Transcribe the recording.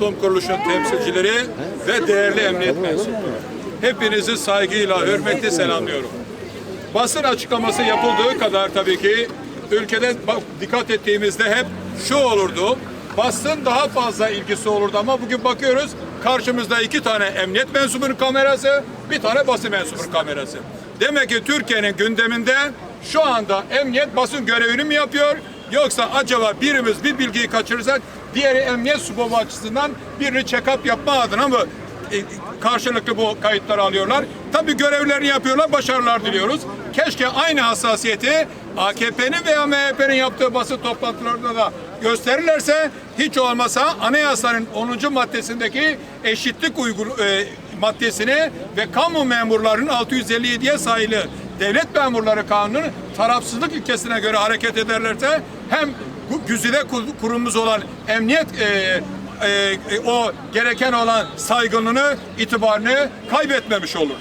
Toplum kuruluşun temsilcileri ve değerli emniyet mensupları. Hepinizi saygıyla, hürmetle selamlıyorum. Basın açıklaması yapıldığı kadar tabii ki ülkede dikkat ettiğimizde hep şu olurdu. Basın daha fazla ilgisi olurdu ama bugün bakıyoruz karşımızda iki tane emniyet mensubunun kamerası, bir tane basın mensubunun kamerası. Demek ki Türkiye'nin gündeminde şu anda emniyet basın görevini mi yapıyor yoksa acaba birimiz bir bilgiyi kaçırırsak diğeri emniyet sububu açısından birini check-up yapma adına mı e, karşılıklı bu kayıtları alıyorlar. Tabii görevlerini yapıyorlar, başarılar diliyoruz. Keşke aynı hassasiyeti AKP'nin veya MHP'nin yaptığı basın toplantılarında da gösterirlerse hiç olmasa anayasanın 10. maddesindeki eşitlik uygul e, maddesini ve kamu memurlarının 657'ye sayılı devlet memurları kanunun tarafsızlık ilkesine göre hareket ederlerse hem güzide kur- kurumumuz olan emniyet e, e, e, o gereken olan saygınlığını, itibarını kaybetmemiş olur.